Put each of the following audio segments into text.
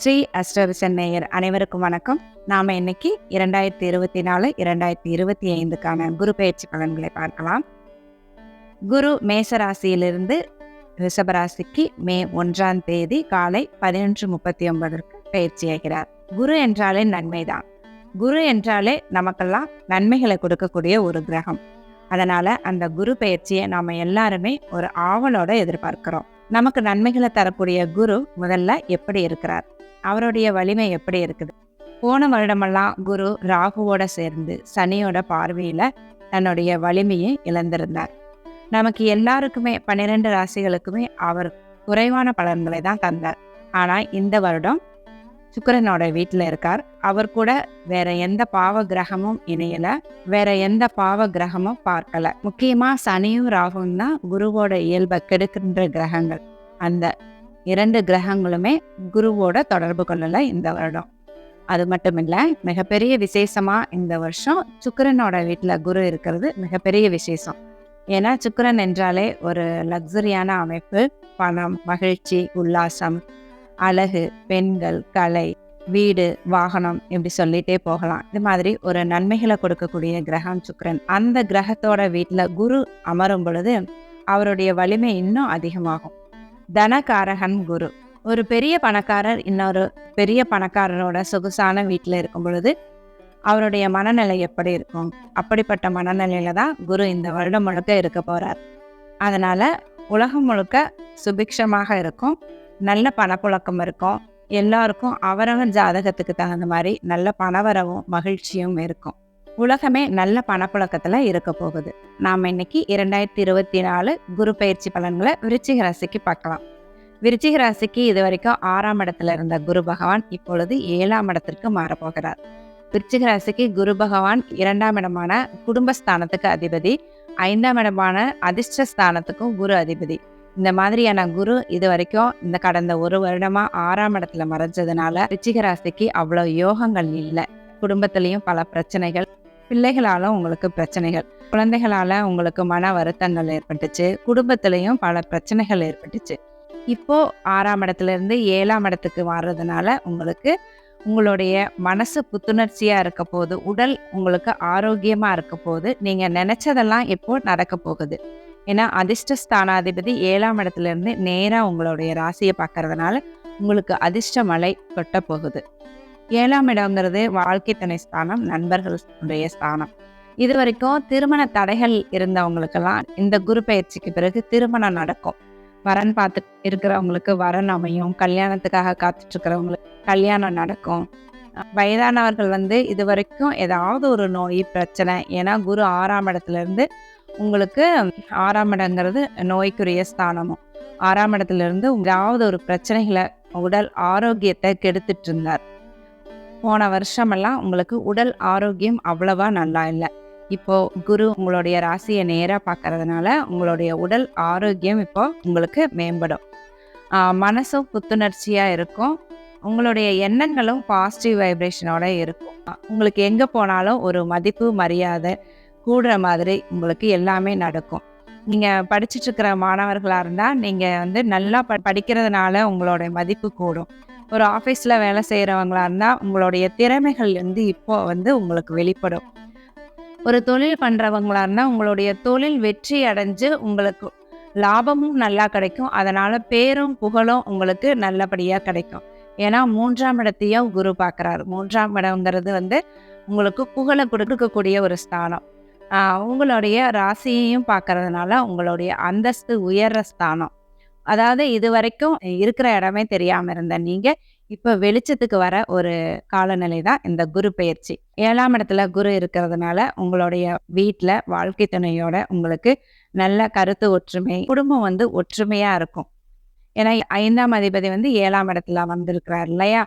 ஸ்ரீ அஷ்டவிசன் நேயர் அனைவருக்கும் வணக்கம். நாம இன்னைக்கு இரண்டாயிரத்தி இருபத்தி நாலு இரண்டாயிரத்தி இருபத்தி ஐந்துக்கான குரு பயிற்சி பலன்களை பார்க்கலாம். குரு மேசராசியிலிருந்து ரிஷபராசிக்கு மே ஒன்றாம் தேதி காலை பதினொன்று முப்பத்தி ஒன்பதற்கு பயிற்சியாகிறார் குரு என்றாலே நன்மைதான் குரு என்றாலே நமக்கெல்லாம் நன்மைகளை கொடுக்கக்கூடிய ஒரு கிரகம். அதனால அந்த குரு பயிற்சியை நாம எல்லாருமே ஒரு ஆவலோட எதிர்பார்க்கிறோம். நமக்கு நன்மைகளை தரக்கூடிய குரு முதல்ல எப்படி இருக்கிறார்? அவருடைய வலிமை எப்படி இருக்குது? போன வருடமெல்லாம் குரு ராகுவோட சேர்ந்து சனியோட பார்வையில தன்னுடைய வலிமையை இழந்திருந்தார். நமக்கு எல்லாருக்குமே பன்னிரெண்டு ராசிகளுக்குமே அவர் குறைவான பலன்களை தான் தந்தார். ஆனா இந்த வருடம் சுக்கரனோட வீட்டில் இருக்கார். அவர் கூட வேற எந்த பாவ கிரகமும் இணையல. வேற எந்த பாவ கிரகமும் பார்க்கல. முக்கியமா சனியும் ராகுவும் தான் குருவோட இயல்பை கெடுக்கின்ற கிரகங்கள். அந்த இரண்டு கிரகங்களுமே குருவோட தொடர்பு கொள்ளல இந்த வருடம். அது மட்டும் இல்லை மிகப்பெரிய விசேஷமாக இந்த வருஷம் சுக்கரனோட வீட்டில் குரு இருக்கிறது மிகப்பெரிய விசேஷம். ஏன்னா சுக்கிரன் என்றாலே ஒரு லக்ஸரியான அமைப்பு. பணம் மகிழ்ச்சி உல்லாசம் அழகு பெண்கள் கலை வீடு வாகனம் இப்படி சொல்லிட்டே போகலாம். இது மாதிரி ஒரு நன்மைகளை கொடுக்கக்கூடிய கிரகம் சுக்கிரன். அந்த கிரகத்தோட வீட்டில் குரு அமரும் பொழுது அவருடைய வலிமை இன்னும் அதிகமாகும். தனகாரகன் குரு. ஒரு பெரிய பணக்காரர் இன்னொரு பெரிய பணக்காரரோட சொகுசான வீட்டில் இருக்கும் பொழுது அவருடைய மனநிலை எப்படி இருக்கும்? அப்படிப்பட்ட மனநிலையில தான் குரு இந்த வருடம் முழுக்க இருக்க போறார். அதனால உலகம் முழுக்க சுபிக்ஷமாக இருக்கும். நல்ல பணப்புழக்கம் இருக்கும். எல்லாருக்கும் அவரவர் ஜாதகத்துக்கு தகுந்த மாதிரி நல்ல பணவரவும் மகிழ்ச்சியும் இருக்கும். உலகமே நல்ல பணப்புழக்கத்தில் இருக்க போகுது. நாம் இன்னைக்கு இரண்டாயிரத்தி இருபத்தி நாலு குரு பயிற்சி பலன்களை விருச்சிக ராசிக்கு பார்க்கலாம். விருச்சிக ராசிக்கு இது வரைக்கும் ஆறாம் இடத்துல இருந்த குரு பகவான் இப்பொழுது ஏழாம் இடத்திற்கு மாறப்போகிறார். விருச்சிக ராசிக்கு குரு பகவான் இரண்டாம் இடமான குடும்பஸ்தானத்துக்கு அதிபதி ஐந்தாம் இடமான அதிர்ஷ்ட ஸ்தானத்துக்கும் குரு அதிபதி. இந்த மாதிரியான குரு இது வரைக்கும் இந்த கடந்த ஒரு வருடமா ஆறாம் இடத்துல மறைஞ்சதுனால ரிச்சிக ராசிக்கு அவ்வளோ யோகங்கள் இல்லை. குடும்பத்திலையும் பல பிரச்சனைகள் பிள்ளைகளால் உங்களுக்கு பிரச்சனைகள். குழந்தைகளால உங்களுக்கு மன வருத்தங்கள் ஏற்பட்டுச்சு. குடும்பத்திலையும் பல பிரச்சனைகள் ஏற்பட்டுச்சு. இப்போது ஆறாம் இடத்துலேருந்து ஏழாம் இடத்துக்கு மாறுறதுனால உங்களுக்கு உங்களுடைய மனசு புத்துணர்ச்சியாக இருக்க போது உடல் உங்களுக்கு ஆரோக்கியமாக இருக்க போது நீங்கள் நினச்சதெல்லாம் இப்போ நடக்க போகுது. ஏன்னா அதிர்ஷ்ட ஸ்தானாதிபதி ஏழாம் இடத்துலேருந்து நேராக உங்களுடைய ராசியை பார்க்கறதுனால உங்களுக்கு அதிர்ஷ்ட மலை கொட்ட போகுது. ஏழாம் இடம்ங்கிறது வாழ்க்கை துணை ஸ்தானம் நண்பர்களுடைய ஸ்தானம். இது வரைக்கும் திருமண தடைகள் இருந்தவங்களுக்கெல்லாம் இந்த குரு பயிற்சிக்கு பிறகு திருமணம் நடக்கும். வரன் பார்த்து இருக்கிறவங்களுக்கு வரன் அமையும். கல்யாணத்துக்காக காத்துட்டு இருக்கிறவங்களுக்கு கல்யாணம் நடக்கும். வயதானவர்கள் வந்து இது வரைக்கும் ஏதாவது ஒரு நோய் பிரச்சனை ஏன்னா குரு ஆறாம் இடத்துலேருந்து உங்களுக்கு ஆறாம் இடங்கிறது நோய்க்குரிய ஸ்தானமும். ஆறாம் இடத்துல இருந்து ஏதாவது ஒரு பிரச்சனைகளை உடல் ஆரோக்கியத்தை கெடுத்துட்டு இருந்தார் போன வருஷமெல்லாம் உங்களுக்கு உடல் ஆரோக்கியம் அவ்வளவா நல்லா இல்லை. இப்போ குரு உங்களுடைய ராசியை நேராக பார்க்கறதுனால உங்களுடைய உடல் ஆரோக்கியம் இப்போ உங்களுக்கு மேம்படும். மனசும் புத்துணர்ச்சியாக இருக்கும். உங்களுடைய எண்ணங்களும் பாசிட்டிவ் வைப்ரேஷனோட இருக்கும். உங்களுக்கு எங்கே போனாலும் ஒரு மதிப்பு மரியாதை கூடுற மாதிரி உங்களுக்கு எல்லாமே நடக்கும். நீங்கள் படிச்சுட்டு இருக்கிற மாணவர்களாக இருந்தால் நீங்கள் வந்து நல்லா ப படிக்கிறதுனால உங்களுடைய மதிப்பு கூடும். ஒரு ஆஃபீஸில் வேலை செய்கிறவங்களா இருந்தால் உங்களுடைய திறமைகள் வந்து இப்போ வந்து உங்களுக்கு வெளிப்படும். ஒரு தொழில் பண்ணுறவங்களா இருந்தால் உங்களுடைய தொழில் வெற்றி அடைஞ்சு உங்களுக்கு லாபமும் நல்லா கிடைக்கும். அதனால் பேரும் புகழும் உங்களுக்கு நல்லபடியாக கிடைக்கும். ஏன்னா மூன்றாம் இடத்தையும் குரு பார்க்குறாரு. மூன்றாம் இடங்கிறது வந்து உங்களுக்கு புகழை கொடுக்கக்கூடிய ஒரு ஸ்தானம். உங்களுடைய ராசியையும் பார்க்கறதுனால உங்களுடைய அந்தஸ்து உயர்ற ஸ்தானம். அதாவது இது வரைக்கும் இருக்கிற இடமே தெரியாமல் இருந்த நீங்கள் இப்போ வெளிச்சத்துக்கு வர ஒரு காலநிலை தான் இந்த குரு பயிற்சி. ஏழாம் இடத்துல குரு இருக்கிறதுனால உங்களுடைய வீட்டில் வாழ்க்கை துணையோட உங்களுக்கு நல்ல கருத்து ஒற்றுமை குடும்பம் வந்து ஒற்றுமையாக இருக்கும். ஏன்னா ஐந்தாம் அதிபதி வந்து ஏழாம் இடத்துல வந்திருக்கிறார் இல்லையா?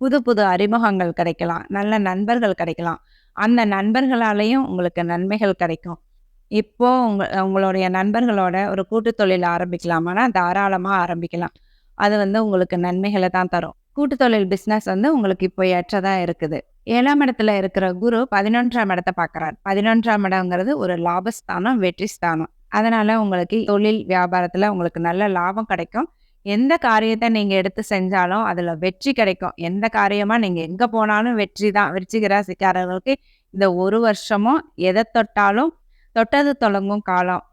புது புது அறிமுகங்கள் கிடைக்கலாம் நல்ல நண்பர்கள் கிடைக்கலாம். அந்த நண்பர்களாலேயும் உங்களுக்கு நன்மைகள் கிடைக்கும். இப்போ உங்க உங்களுடைய நண்பர்களோட ஒரு கூட்டு தொழில் ஆரம்பிக்கலாமான்னா தாராளமாக ஆரம்பிக்கலாம். அது வந்து உங்களுக்கு நன்மைகளை தான் தரும். கூட்டு தொழில் பிஸ்னஸ் வந்து உங்களுக்கு இப்போ ஏற்றதாக இருக்குது. ஏழாம் இடத்துல இருக்கிற குரு பதினொன்றாம் இடத்தை பார்க்குறாரு. பதினொன்றாம் இடங்கிறது ஒரு லாபஸ்தானம் வெற்றி ஸ்தானம். அதனால் உங்களுக்கு தொழில் வியாபாரத்தில் உங்களுக்கு நல்ல லாபம் கிடைக்கும். எந்த காரியத்தை நீங்கள் எடுத்து செஞ்சாலும் அதில் வெற்றி கிடைக்கும். எந்த காரியமாக நீங்கள் எங்கே போனாலும் வெற்றி தான். விருச்சிக சிக்காரர்களுக்கு இந்த ஒரு வருஷமும் எதை தொட்டாலும் தொட்டது தொடங்கும் காலம்.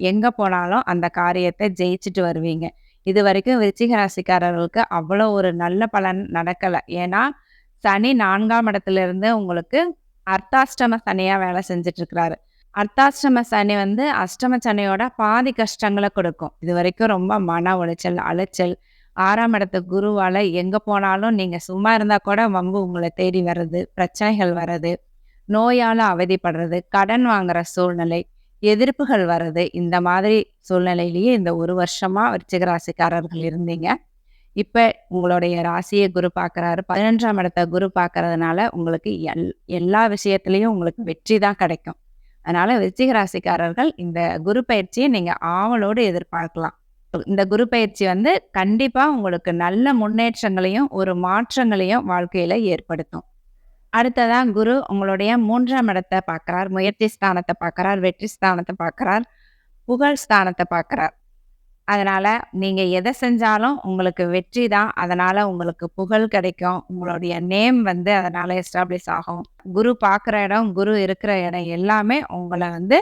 எங்கே போனாலும் அந்த காரியத்தை ஜெயிச்சுட்டு வருவீங்க. இது வரைக்கும் விருச்சிக ராசிக்காரர்களுக்கு அவ்வளோ ஒரு நல்ல பலன் நடக்கலை. ஏன்னா சனி நான்காம் இடத்துலேருந்து உங்களுக்கு அர்த்தாஷ்டம சனியாக வேலை செஞ்சுட்டு இருக்கிறாரு அர்த்தாஷ்டம சனி வந்து அஷ்டம சனியோட பாதி கஷ்டங்களை கொடுக்கும். இது வரைக்கும் ரொம்ப மன உளைச்சல் அலைச்சல். ஆறாம் இடத்து குருவால் எங்கே போனாலும் நீங்கள் சும்மா இருந்தால் கூட வம்பு உங்களை தேடி வர்றது பிரச்சனைகள் வர்றது. நோயால் அவதிப்படுறது கடன் வாங்குற சூழ்நிலை எதிர்ப்புகள் வர்றது இந்த மாதிரி சூழ்நிலையிலேயே இந்த ஒரு வருஷமாக விருச்சிக ராசிக்காரர்கள் இருந்தீங்க. இப்போ உங்களுடைய ராசியை குரு பார்க்குறாரு. பதினஞ்சாம் இடத்த குரு பார்க்கறதுனால உங்களுக்கு எல் எல்லா விஷயத்துலேயும் உங்களுக்கு வெற்றி தான் கிடைக்கும். அதனால் விருச்சிக ராசிக்காரர்கள் இந்த குரு பயிற்சியை நீங்கள் ஆவலோடு எதிர்பார்க்கலாம். இந்த குரு பயிற்சி வந்து கண்டிப்பாக உங்களுக்கு நல்ல முன்னேற்றங்களையும் ஒரு மாற்றங்களையும் வாழ்க்கையில் ஏற்படுத்தும். அடுத்ததான் குரு உங்களுடைய மூன்றாம் இடத்தை பார்க்கறார். முயற்சி ஸ்தானத்தை பார்க்கறார். வெற்றி ஸ்தானத்தை பார்க்கறார். புகழ் ஸ்தானத்தை பார்க்கறார். அதனால நீங்க எதை செஞ்சாலும் உங்களுக்கு வெற்றி தான். அதனால உங்களுக்கு புகழ் கிடைக்கும். உங்களுடைய நேம் வந்து அதனால எஸ்டாப்ளிஷ் ஆகும். குரு பார்க்குற இடம் குரு இருக்கிற இடம் எல்லாமே உங்களை வந்து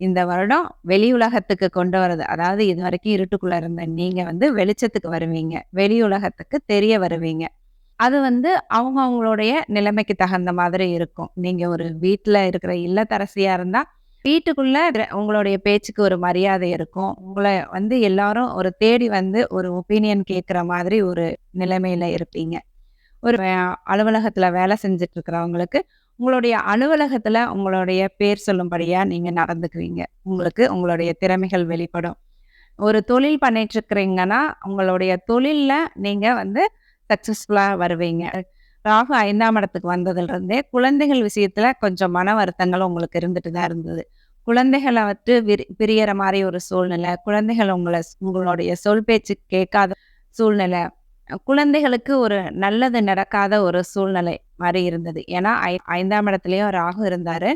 இந்த வருடம் வெளி உலகத்துக்கு கொண்டு வருது. அதாவது இது வரைக்கும் இருட்டுக்குள்ள இருந்த நீங்க வந்து வெளிச்சத்துக்கு வருவீங்க. வெளி உலகத்துக்கு தெரிய வருவீங்க. அது வந்து அவங்க அவங்களுடைய நிலைமைக்கு தகுந்த மாதிரி இருக்கும். நீங்க ஒரு வீட்டில் இருக்கிற இல்லத்தரசியா இருந்தா வீட்டுக்குள்ள உங்களுடைய பேச்சுக்கு ஒரு மரியாதை இருக்கும். உங்களை வந்து எல்லாரும் ஒரு தேடி வந்து ஒரு ஒப்பீனியன் கேட்குற மாதிரி ஒரு நிலைமையில இருப்பீங்க. ஒரு அலுவலகத்துல வேலை செஞ்சுட்டு இருக்கிறவங்களுக்கு உங்களுடைய அலுவலகத்துல உங்களுடைய பேர் சொல்லும்படியா நீங்க நடந்துக்குவீங்க. உங்களுக்கு உங்களுடைய திறமைகள் வெளிப்படும். ஒரு தொழில் பண்ணிட்டு இருக்கிறீங்கன்னா உங்களுடைய தொழில்ல நீங்க வந்து சக்ஸஸ்ஃபுல்லாக வருவீங்க. ராகு ஐந்தாம் இடத்துக்கு வந்ததுலேருந்தே குழந்தைகள் விஷயத்தில் கொஞ்சம் மன வருத்தங்கள் உங்களுக்கு இருந்துட்டு தான் இருந்தது. குழந்தைகளை வந்து விரி பிரியற மாதிரி ஒரு சூழ்நிலை குழந்தைகள் உங்களை உங்களுடைய சொல் பேச்சு கேட்காத சூழ்நிலை குழந்தைகளுக்கு ஒரு நல்லது நடக்காத ஒரு சூழ்நிலை மாதிரி இருந்தது. ஏன்னா ஐ ஐந்தாம் இடத்துலையும் ராகு இருந்தார்.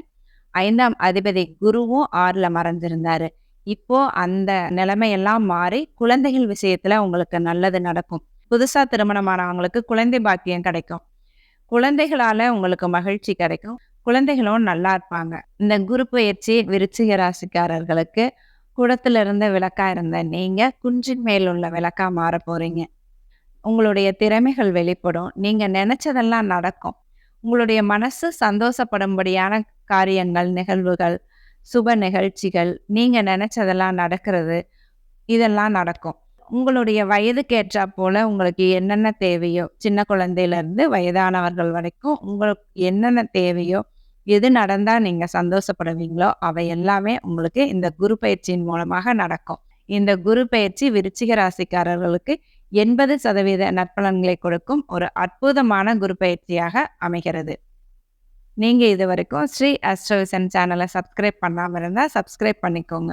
ஐந்தாம் அதிபதி குருவும் ஆறில் மறைஞ்சிருந்தாரு. இப்போ அந்த நிலைமையெல்லாம் மாறி குழந்தைகள் விஷயத்துல உங்களுக்கு நல்லது நடக்கும். புதுசாக திருமணமானவங்களுக்கு குழந்தை பாக்கியம் கிடைக்கும். குழந்தைகளால் உங்களுக்கு மகிழ்ச்சி கிடைக்கும். குழந்தைகளும் நல்லா இருப்பாங்க. இந்த குரு பயிற்சி விருச்சிக ராசிக்காரர்களுக்கு குடத்துல இருந்த விளக்கா இருந்த நீங்க குஞ்சின் மேல் உள்ள விளக்கா மாற போறீங்க. உங்களுடைய திறமைகள் வெளிப்படும். நீங்க நினைச்சதெல்லாம் நடக்கும். உங்களுடைய மனசு சந்தோஷப்படும்படியான காரியங்கள் நிகழ்வுகள் சுப நிகழ்ச்சிகள் நீங்க நினைச்சதெல்லாம் நடக்கிறது. இதெல்லாம் நடக்கும். உங்களுடைய வயதுக்கு ஏற்றா போல உங்களுக்கு என்னென்ன தேவையோ சின்ன குழந்தையிலேருந்து வயதானவர்கள் வரைக்கும் உங்களுக்கு என்னென்ன தேவையோ எது நடந்தால் நீங்கள் சந்தோஷப்படுவீங்களோ அவை எல்லாமே உங்களுக்கு இந்த குரு பயிற்சியின் மூலமாக நடக்கும். இந்த குரு பயிற்சி விருச்சிக ராசிக்காரர்களுக்கு எண்பது சதவீத நற்பலன்களை கொடுக்கும் ஒரு அற்புதமான குரு பயிற்சியாக அமைகிறது. நீங்கள் இது வரைக்கும் ஸ்ரீ அஸ்ட்ரோவிசன் சேனலை சப்ஸ்கிரைப் பண்ணாமல் இருந்தால் சப்ஸ்கிரைப் பண்ணிக்கோங்க.